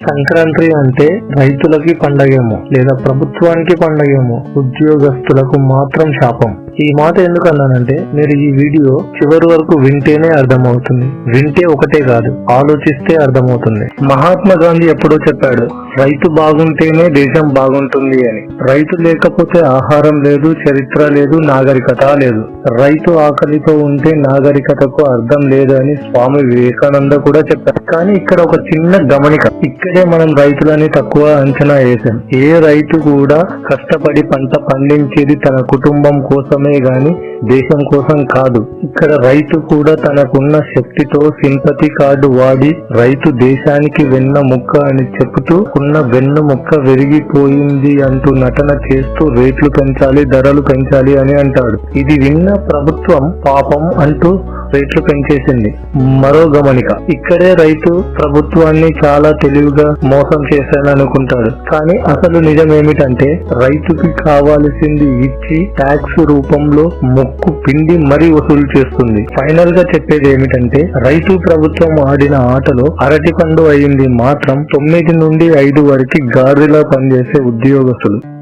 సంక్రాంతి అంటే రైతులకి పండగేమో లేదా ప్రభుత్వానికి పండగేమో ఉద్యోగస్తులకు మాత్రం శాపం. ఈ మాట ఎందుకు అన్నానంటే మీరు ఈ వీడియో చివరి వరకు వింటేనే అర్థమవుతుంది. వింటే ఒకటే కాదు ఆలోచిస్తే అర్థమవుతుంది. మహాత్మా గాంధీ ఎప్పుడో చెప్పాడు రైతు బాగుంటేనే దేశం బాగుంటుంది అని. రైతు లేకపోతే ఆహారం లేదు చరిత్ర లేదు నాగరికత లేదు. రైతు ఆకలితో ఉంటే నాగరికతకు అర్థం లేదు అని స్వామి వివేకానంద కూడా చెప్పారు. కానీ ఇక్కడ ఒక చిన్న గమనిక ఇక్కడే మనం రైతులని తక్కువ అంచనా వేసాం. ఏ రైతు కూడా కష్టపడి పంట పండించేది తన కుటుంబం కోసం కోసమే గాని దేశం కోసం కాదు. ఇక్కడ రైతు కూడా తనకున్న శక్తితో సింపతి కార్డు వాడి రైతు దేశానికి వెన్న ముక్క అని చెబుతూ ఉన్న వెన్న ముక్క విరిగిపోయింది అంటూ నటన చేస్తూ రేట్లు పెంచాలి ధరలు పెంచాలి అని అంటాడు. ఇది విన్న ప్రభుత్వం పాపం అంటూ రేట్లు పెంచేసింది. మరో గమనిక. ఇక్కడే రైతు ప్రభుత్వాన్ని చాలా తెలివిగా మోసం చేశాననుకుంటాడు. కానీ అసలు నిజం ఏమిటంటే రైతుకి కావాల్సింది ఇచ్చి ట్యాక్స్ రూపంలో ముక్కు పిండి మరీ వసూలు చేస్తుంది. ఫైనల్గా చెప్పేది ఏమిటంటే రైతు ప్రభుత్వం ఆడిన ఆటలో అరటి పండు అయింది మాత్రం తొమ్మిది నుండి ఐదు వరకు గాడిలా పనిచేసే ఉద్యోగస్తులు.